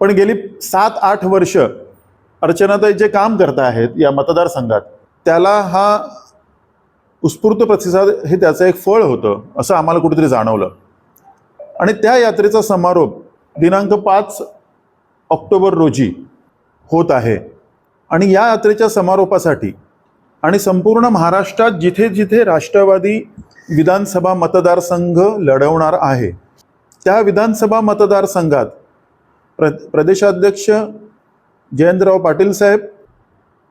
पण गेली सात आठ वर्ष अर्चनाताई जे काम करत आहेत या मतदारसंघात त्याला हा उत्स्फूर्त प्रतिसाद हे त्याचं एक फळ होतं असं आम्हाला कुठेतरी जाणवलं. आणि त्या यात्रेचा समारोप दिनांक पाच ऑक्टोबर रोजी होत आहे. आणि या यात्रेच्या समारोपासाठी आणि संपूर्ण महाराष्ट्रात जिथे जिथे राष्ट्रवादी विधानसभा मतदारसंघ लढवणार आहे त्या विधानसभा मतदारसंघात प्र प्रदेशाध्यक्ष जयंतराव पाटील साहेब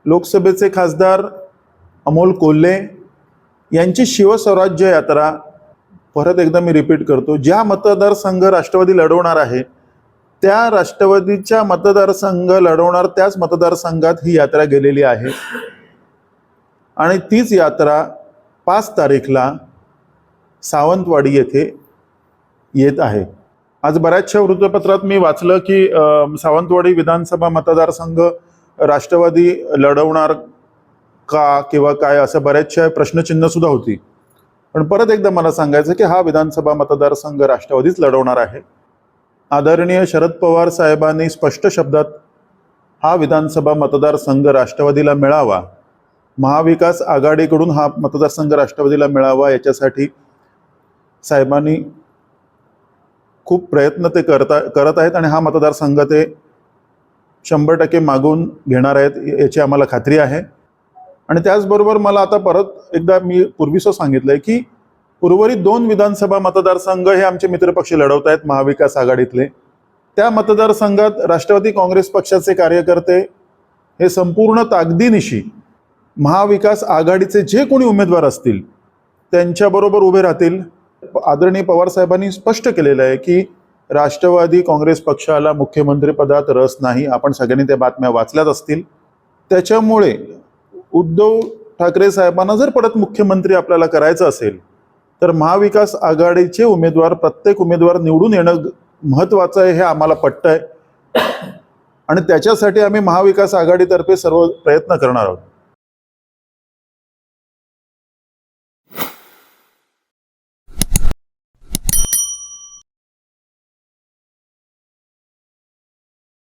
लोकसभेचे खासदार अमोल कोल्हे यांची शिवस्वराज्य यात्रा परत एकदा मी रिपीट करतो. ज्या मतदारसंघ राष्ट्रवादी लढवणार आहे त्या राष्ट्रवादीच्या मतदारसंघ लढवणार त्याच मतदारसंघात ही यात्रा गेलेली आहे. आणि तीच यात्रा पाच तारीखला सावंतवाडी येथे येत आहे. आज बऱ्याचशा वृत्तपत्रात मी वाचलं की सावंतवाडी विधानसभा मतदारसंघ राष्ट्रवादी लढवणार का किंवा काय असं बऱ्याचशा प्रश्नचिन्ह सुद्धा होती. पण परत एकदा मला सांगायचं की हा विधानसभा मतदारसंघ राष्ट्रवादीच लढवणार आहे. आदरणीय शरद पवार साहेबांनी स्पष्ट शब्दात हा विधानसभा मतदारसंघ राष्ट्रवादीला मिळावा. महाविकास आघाडीकडून हा मतदारसंघ राष्ट्रवादीला मिळावा याच्यासाठी साहेबांनी खूप प्रयत्न ते करता करत आहेत आणि हा मतदारसंघ ते शंभर टक्के मागून घेणार आहेत याची आम्हाला खात्री आहे. आणि त्याचबरोबर मला आता परत एकदा मी पूर्वीचं सांगितलंय की उर्वरित दोन विधानसभा मतदारसंघ हे आमचे मित्रपक्ष लढवत आहेत महाविकास आघाडीतले. त्या मतदारसंघात राष्ट्रवादी काँग्रेस पक्षाचे कार्यकर्ते हे संपूर्ण ताकदीनिशी महाविकास आघाडीचे जे कोणी उमेदवार असतील त्यांच्याबरोबर उभे राहतील. आदरणीय पवार साहेबांनी स्पष्ट केलेलं आहे की राष्ट्रवादी काँग्रेस पक्षाला मुख्यमंत्रीपदात रस नाही. आपण सगळ्यांनी त्या बातम्या वाचल्याच असतील. त्याच्यामुळे उद्धव ठाकरे साहेबांना जर परत मुख्यमंत्री आपल्याला करायचं असेल तर महाविकास आघाडीचे उमेदवार प्रत्येक उमेदवार निवडून येणं महत्वाचं महत्त्वाचं आहे हे आम्हाला पटतं आहे आणि त्याच्यासाठी आम्ही महाविकास आघाडीतर्फे सर्व प्रयत्न करणार आहोत.